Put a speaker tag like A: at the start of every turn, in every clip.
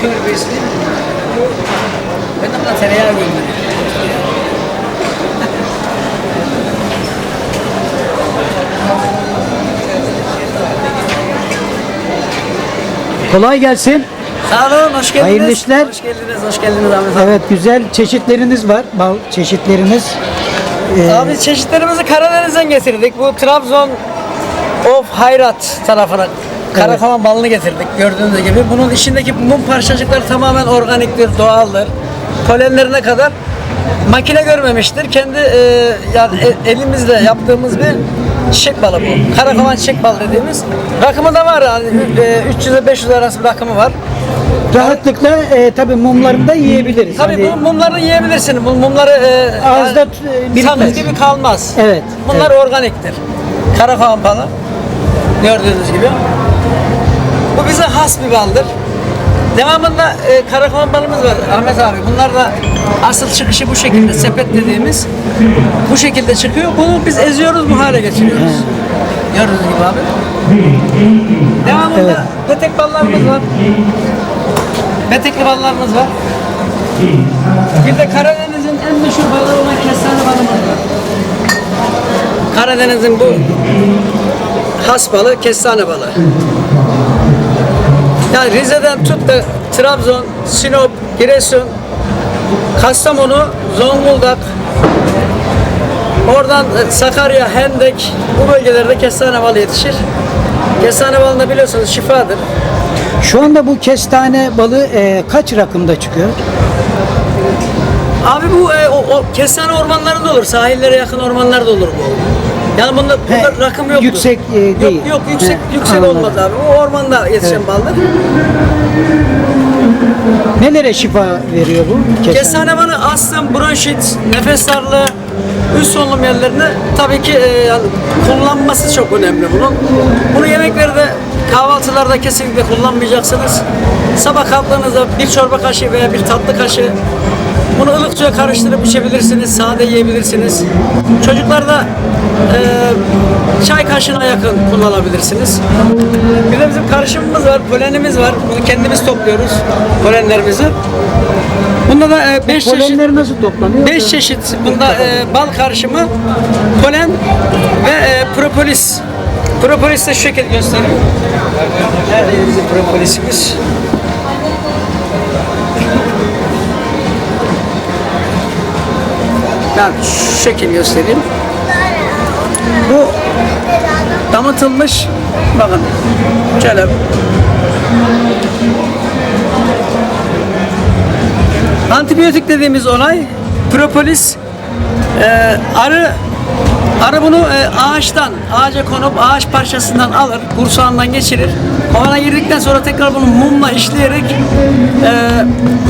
A: Türbesi. Ben de buna tereyağı gönderiyorum.
B: Kolay gelsin.
A: Sağ olun, hoş geldiniz.
B: Hayırlı işler.
A: Hoş geldiniz, hoş geldiniz Ahmet abi.
B: Evet güzel çeşitleriniz var. Bal çeşitleriniz. Ee,
A: Abi çeşitlerimizi Karadeniz'den getirdik. Bu Trabzon of Hayrat tarafına Karakovan balını getirdik gördüğünüz gibi. Bunun içindeki mum parçacıkları tamamen organiktir, doğaldır. Polenlerine kadar makine görmemiştir. Kendi e, yani e- elimizle yaptığımız bir çiçek balı bu. Karakovan çiçek balı dediğimiz. Rakımı da var yani e, 300 ile 500 arası bir rakımı var.
B: Rahatlıkla e, tabii mumlarını da yiyebiliriz.
A: Tabii
B: Hani-
A: bu mumları yiyebilirsin. Bu mumları e,
B: Ağızda
A: yani
B: t- birikmez.
A: sakız gibi kalmaz.
B: Evet,
A: Bunlar organiktir. Karakovan balı. Gördüğünüz gibi. Bu bize has bir baldır. Devamında e, karakovan balımız var Ahmet abi. Bunlar da asıl çıkışı bu şekilde. Sepet dediğimiz bu şekilde çıkıyor. Bunu biz eziyoruz bu hale getiriyoruz. Gördüğünüz gibi abi. Devamında petek ballarımız var. Petekli ballarımız var. Bir de Karadeniz'in en meşhur balığı olan kestane balımız var. Karadeniz'in bu has balı kestane balığı. Yani Rize'den tut da Trabzon, Sinop, Giresun, Kastamonu, Zonguldak, oradan e, Sakarya, Hendek bu bölgelerde kestane balı yetişir. Kestane balında biliyorsunuz şifadır.
B: Şu anda bu kestane balığı e, kaç rakımda çıkıyor?
A: Abi bu e, o, o kestane ormanlarında olur. Sahillere yakın ormanlarda olur bu. Yani bunda, bunda
B: He,
A: rakım yoktur.
B: yüksek, e, değil.
A: Yok, yok yüksek
B: He,
A: yüksek
B: anladım.
A: olmaz abi. O ormanda yetişen baldır.
B: Nelere şifa veriyor bu kestane?
A: Kestane balı astım, bronşit, nefes darlığı, üst solunum yerlerine tabii ki e, kullanması çok önemli bunun. Bunu yemeklerde kahvaltılarda kesinlikle kullanmayacaksınız. Sabah kalktığınızda bir çorba kaşığı veya bir tatlı kaşığı bunu ılık suya karıştırıp içebilirsiniz, sade yiyebilirsiniz. Çocuklar da e, çay kaşığına yakın kullanabilirsiniz. Bir de bizim karışımımız var, polenimiz var. Bunu kendimiz topluyoruz, polenlerimizi. Bunda da 5 çeşit
B: Polenler nasıl toplanıyor?
A: 5 çeşit bunda e, bal karışımı, polen ve e, propolis. Propolis de şu şekilde göstereyim. Nerede bizim propolisimiz? Ben şu şekil göstereyim. Bu damıtılmış. Bakın şöyle. Antibiyotik dediğimiz olay propolis e, arı arı bunu e, ağaçtan ağaca konup ağaç parçasından alır kursağından geçirir kovana girdikten sonra tekrar bunu mumla işleyerek e,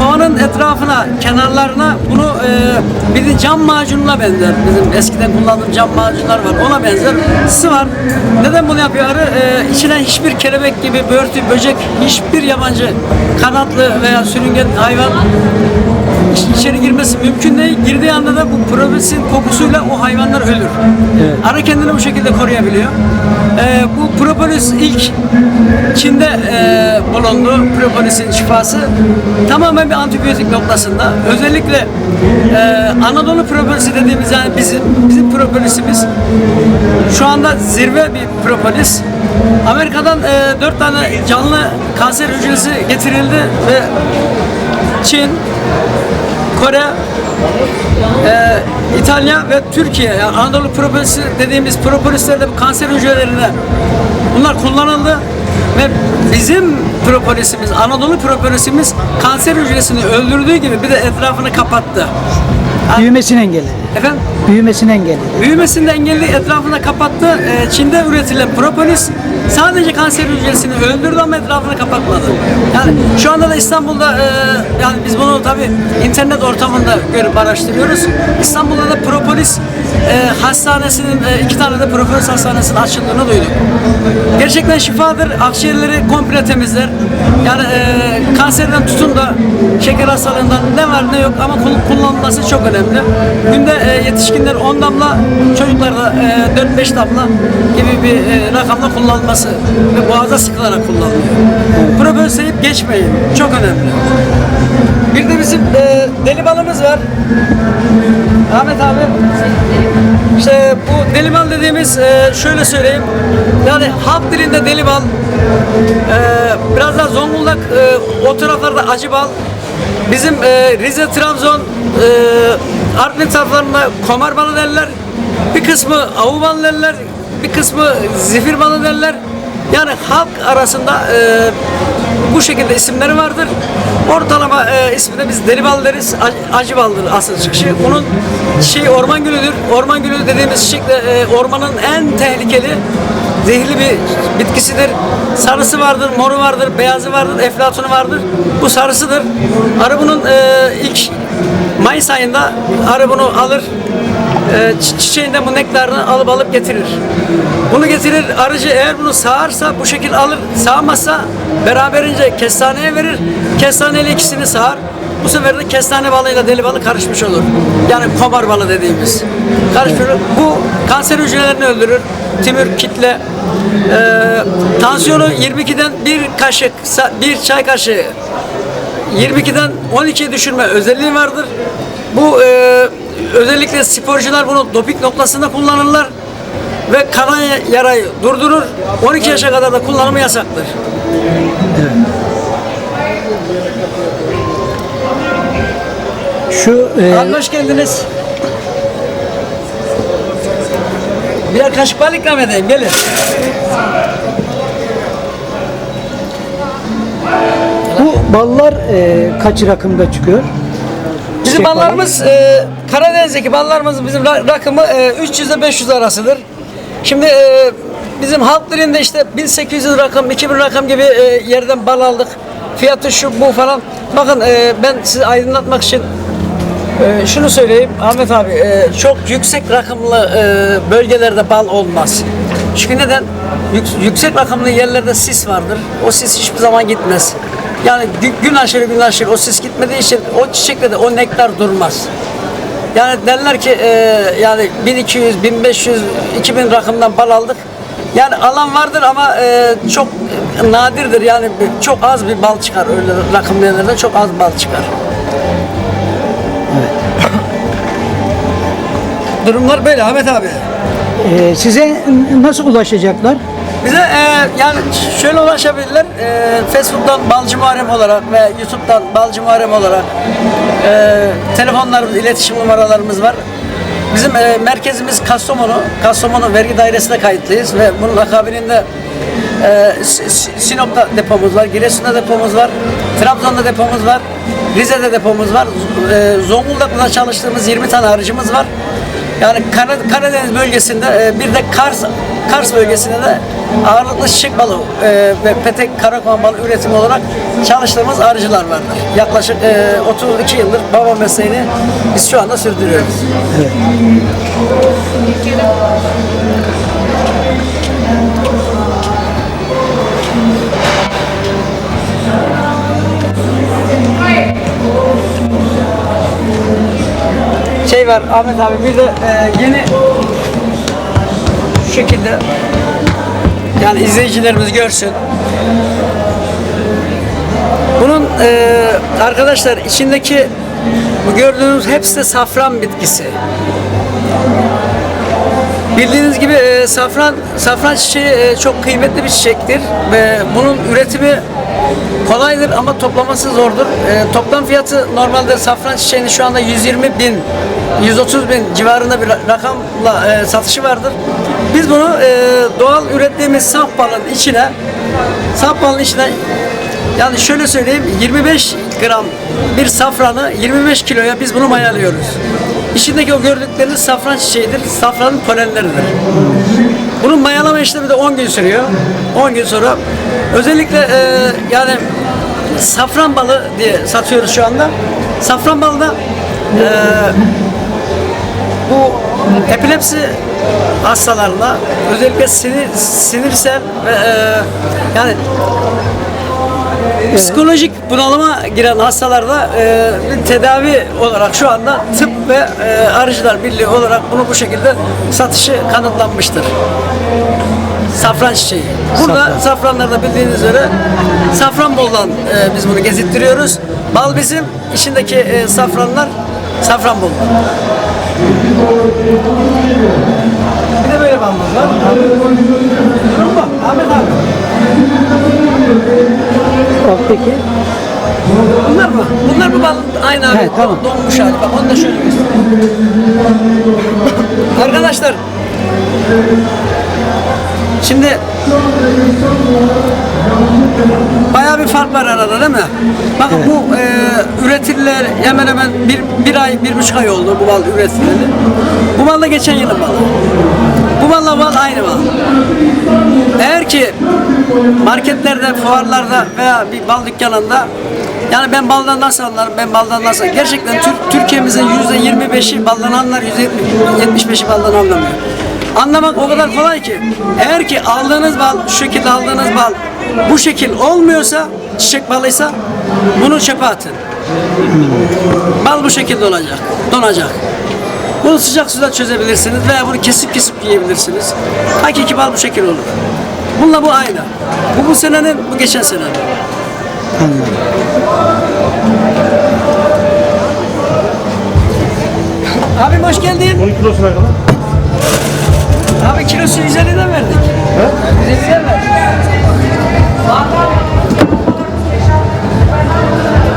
A: kovanın etrafına kenarlarına bunu e, bir de cam macununa benzer bizim eskiden kullandığım cam macunlar var ona benzer sıvar neden bunu yapıyor arı e, içine hiçbir kelebek gibi börtü böcek hiçbir yabancı kanatlı veya sürüngen hayvan iç- içeri girmesi mümkün değil. Girdiği anda da bu probisin kokusuyla o hayvanlar ölür. Arı kendini bu şekilde koruyabiliyor. Ee, bu propolis ilk Çin'de e, bulundu. Propolisin şifası tamamen bir antibiyotik noktasında. Özellikle e, Anadolu propolisi dediğimiz yani bizim bizim propolisimiz şu anda zirve bir propolis. Amerika'dan e, 4 tane canlı kanser hücresi getirildi ve Çin, Kore, e, İtalya ve Türkiye yani Anadolu propolisi dediğimiz propolislerde kanser hücrelerine bunlar kullanıldı ve bizim propolisimiz, Anadolu propolisimiz kanser hücresini öldürdüğü gibi bir de etrafını kapattı.
B: Büyümesini engelledi.
A: Efendim?
B: Büyümesini engelledi.
A: Büyümesini engelledi, etrafını kapattı. Ee, Çin'de üretilen propolis sadece kanser hücresini öldürdü ama etrafını kapatmadı. Yani şu anda da İstanbul'da e, yani biz bunu tabi internet ortamında görüp araştırıyoruz. İstanbul'da da propolis e, hastanesinin e, iki tane de propolis hastanesinin açıldığını duyduk. Gerçekten şifadır. Akciğerleri komple temizler. Yani e, kanserden tutun da şeker hastalığından ne var ne yok ama kul- kullanılması çok önemli. Önemli. Günde e, yetişkinler 10 damla, çocuklar da e, 4-5 damla gibi bir e, rakamla kullanılması ve boğaza sıkılarak kullanılıyor. Propöl sayıp geçmeyin. Çok önemli. Bir de bizim e, deli balımız var. Ahmet abi. İşte bu deli bal dediğimiz e, şöyle söyleyeyim. Yani halk dilinde deli bal, e, biraz daha Zonguldak e, o taraflarda acı bal. Bizim e, Rize, Trabzon, e, Artvin taraflarında komar balı derler. Bir kısmı avu balı derler. Bir kısmı zifir balı derler. Yani halk arasında e, bu şekilde isimleri vardır. Ortalama e, ismine biz deli bal deriz. Ac- Acı baldır asıl çıkışı. Bunun şey orman gülüdür. Orman gülü dediğimiz de e, ormanın en tehlikeli zehirli bir bitkisidir. Sarısı vardır, moru vardır, beyazı vardır, eflatunu vardır. Bu sarısıdır. Arı bunun e, ilk Mayıs ayında arı bunu alır. E, çi- çiçeğinden bu nektarını alıp alıp getirir. Bunu getirir arıcı eğer bunu sağarsa bu şekil alır. Sağmazsa beraberince kestaneye verir. Kestaneyle ikisini sağar. Bu sefer de kestane balıyla deli balı karışmış olur. Yani komar balı dediğimiz. Karışmış olur. Bu kanser hücrelerini öldürür. Tümör, kitle. Ee, tansiyonu 22'den bir kaşık, bir çay kaşığı 22'den 12'ye düşürme özelliği vardır. Bu e, özellikle sporcular bunu doping noktasında kullanırlar ve kanan yarayı durdurur. 12 yaşa kadar da kullanımı yasaktır.
B: Şu e,
A: Abi hoş geldiniz. Birer kaşık bal ikram edeyim. Gelin.
B: bu ballar e, kaç rakımda çıkıyor?
A: Bizim
B: Çiçek
A: ballarımız e, Karadeniz'deki ballarımız bizim ra- rakımı e, 300 ile 500 arasıdır. Şimdi e, bizim halk dilinde işte 1800 rakım, 2000 rakım gibi e, yerden bal aldık. Fiyatı şu bu falan. Bakın e, ben sizi aydınlatmak için e, şunu söyleyeyim Ahmet abi e, çok yüksek rakımlı e, bölgelerde bal olmaz. Çünkü neden? Yük- yüksek rakımlı yerlerde sis vardır. O sis hiçbir zaman gitmez. Yani gü- gün aşırı gün aşırı o sis gitmediği için o çiçekte de o nektar durmaz. Yani derler ki e, yani 1200, 1500, 2000 rakımdan bal aldık. Yani alan vardır ama e, çok nadirdir. Yani çok az bir bal çıkar öyle rakımlı yerlerde çok az bal çıkar. Durumlar böyle Ahmet abi.
B: E, size nasıl ulaşacaklar?
A: Bize e, yani şöyle ulaşabilirler. E, Facebook'tan Balcı Muharrem olarak ve YouTube'dan Balcı Muharrem olarak e, telefonlarımız, iletişim numaralarımız var. Bizim e, merkezimiz Kastamonu. Kastamonu vergi dairesine kayıtlıyız ve bunun akabininde e, Sinop'ta depomuz var, Giresun'da depomuz var, Trabzon'da depomuz var, Rize'de depomuz var, e, Zonguldak'ta çalıştığımız 20 tane aracımız var. Yani Kara- Karadeniz bölgesinde e, bir de Kars Kars bölgesinde de ağırlıklı çiçek balığı e, ve petek karakoğan balığı üretimi olarak çalıştığımız arıcılar vardır. Yaklaşık e, 32 yıldır baba mesleğini biz şu anda sürdürüyoruz. Şey var Ahmet abi bir de e, yeni şu şekilde yani izleyicilerimiz görsün. Bunun e, arkadaşlar içindeki bu gördüğünüz hepsi de safran bitkisi. Bildiğiniz gibi e, safran safran çiçeği e, çok kıymetli bir çiçektir ve bunun üretimi kolaydır ama toplaması zordur. E, toplam fiyatı normalde safran çiçeğinin şu anda 120 bin, 130 bin civarında bir ra- rakamla e, satışı vardır. Biz bunu e, doğal ürettiğimiz saf balın içine, saf balın içine yani şöyle söyleyeyim 25 gram bir safranı 25 kiloya biz bunu mayalıyoruz. İçindeki o gördükleriniz safran çiçeğidir. Safranın polenleridir. Bunun mayalama işlemi de 10 gün sürüyor. 10 gün sonra özellikle e, yani safran balı diye satıyoruz şu anda. Safran balı da e, bu epilepsi hastalarına özellikle sinir, sinirsel ve e, yani psikolojik bunalıma giren hastalarda e, tedavi olarak şu anda tıp ve e, arıcılar birliği olarak bunu bu şekilde satışı kanıtlanmıştır. Safran çiçeği. Burada
B: Safran.
A: safranlarda bildiğiniz üzere Safranbolu'dan e, biz bunu gezittiriyoruz. Bal bizim, içindeki e, safranlar Safranbolu. Bir de böyle balımız var. Ahmet abi.
B: Alttaki
A: mı? Bunlar bu balın aynı abi.
B: He, tamam.
A: Donmuş hali. Bak onu da şöyle göstereyim. Arkadaşlar Şimdi bayağı bir fark var arada değil mi? Bakın bu e, üretililer hemen hemen bir, bir ay, bir buçuk ay oldu bu bal üretileli. Bu bal da geçen yılın balı. Bu balla bal aynı bal. Eğer ki marketlerde, fuarlarda veya bir bal dükkanında yani ben baldan nasıl anlarım, ben baldan nasıl Gerçekten Tür- Türkiye'mizin yüzde 25'i baldan anlar, yüzde 75'i baldan anlamıyor. Anlamak o kadar kolay ki. Eğer ki aldığınız bal, şu şekilde aldığınız bal bu şekil olmuyorsa, çiçek balıysa bunu çöpe atın. Bal bu şekilde olacak, donacak. Bunu sıcak suda çözebilirsiniz veya bunu kesip kesip yiyebilirsiniz. Hakiki bal bu şekil olur. Bununla bu aynı. Bu bu senenin, bu geçen senenin.
B: anladım.
A: Abim hoş geldin.
C: 10 kilosuna kadar.
A: Abi kilosu 150'den verdik. He? 150'den verdik.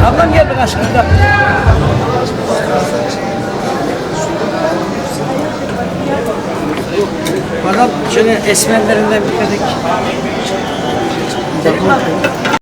A: Ablam gel bir aşkım. Gel. Bakalım şöyle esmerlerinden bir. Gidelim mi?